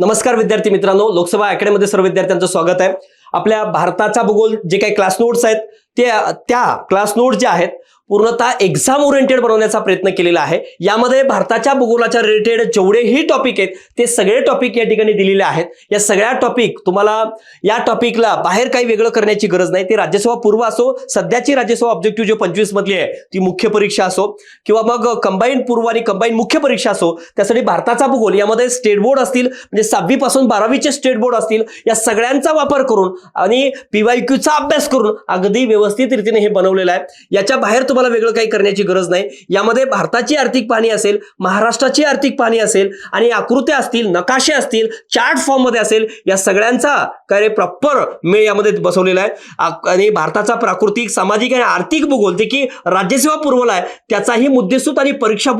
नमस्कार विद्यार्थी मित्रांनो लोकसभा अकॅडमीमध्ये सर्व विद्यार्थ्यांचं स्वागत आहे. आपल्या भारताचा भूगोल जे काही क्लास नोट्स आहेत ते त्या क्लास नोट ज्या आहेत पूर्णतः एक्झाम ओरिएंटेड बनवण्याचा प्रयत्न केलेला आहे. यामध्ये भारताच्या भूगोलाच्या रिलेटेड जेवढेही टॉपिक आहेत ते सगळे टॉपिक या ठिकाणी दिलेले आहेत. या सगळ्या टॉपिक तुम्हाला या टॉपिकला बाहेर काही वेगळं करण्याची गरज नाही. ते राज्यसभा पूर्व असो सध्याची राज्यसभा ऑब्जेक्टिव्ह जे पंचवीस मधली आहे ती मुख्य परीक्षा असो किंवा मग कंबाईन पूर्व आणि कंबाईन मुख्य परीक्षा असो त्यासाठी भारताचा भूगोल यामध्ये स्टेट बोर्ड असतील म्हणजे सहावी पासून बारावीचे स्टेट बोर्ड असतील या सगळ्यांचा वापर करून आणि पीवायक्यूचा अभ्यास करून अगदी व्यवस्थित रीतीने हे बनवलेलं आहे. याच्या बाहेर तुम्हाला वेगळं काही करण्याची गरज नाही. यामध्ये भारताची आर्थिक पाहणी असेल महाराष्ट्राची आर्थिक पाहणी असेल आणि आकृत्या असतील नकाशे असतील चार्ट फॉर्ममध्ये असेल या सगळ्यांचा काय प्रॉपर मेळ यामध्ये बसवलेला आहे. आणि भारताचा प्राकृतिक सामाजिक आणि आर्थिक भूगोल जे की राज्यसेवा पुरवला आहे त्याचाही मुद्देसूद आणि परीक्षा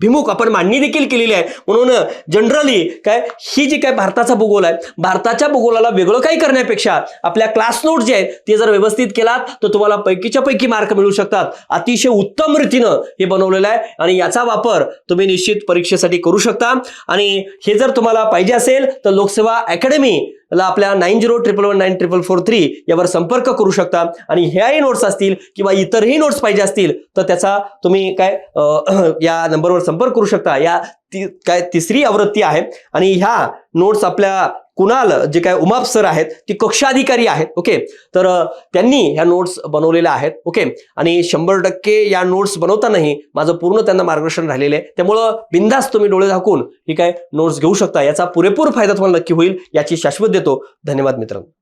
भिमुख आपण मांडणी देखील केलेली आहे. म्हणून जनरली काय ही जी काय भारताचा भूगोल आहे भारताच्या भूगोलाला वेगळं काही करण्यापेक्षा आपल्या क्लास नोट जे आहेत ते जर व्यवस्थित केलात तर तुम्हाला पैकीच्या पैकी मार्क मिळू शकतात. अतिशय उत्तम रीतीनं हे बनवलेलं आहे आणि याचा वापर तुम्ही निश्चित परीक्षेसाठी करू शकता. आणि हे जर तुम्हाला पाहिजे असेल तर लोकसेवा अकॅडमी ला आपल्या nine zero triple one nine triple four three यावर संपर्क करू शकता. आणि ह्याही नोट्स असतील किंवा इतरही नोट्स पाहिजे असतील तर त्याचा तुम्ही काय या नंबरवर संपर्क करू शकता. या ती काय तिसरी आवृत्ती आहे. आणि ह्या नोट्स आपल्या कुणाल जे काय उमाप सर आहेत ती कक्षाधिकारी आहेत ओके तर त्यांनी ह्या नोट्स बनवलेल्या आहेत ओके आणि शंभर टक्के या नोट्स बनवतानाही माझं पूर्ण त्यांना मार्गदर्शन राहिलेलं आहे. त्यामुळं बिंदास तुम्ही डोळे झाकून ही काय नोट्स घेऊ शकता. याचा पुरेपूर फायदा तुम्हाला नक्की होईल याची शाश्वत देतो. धन्यवाद मित्रांनो.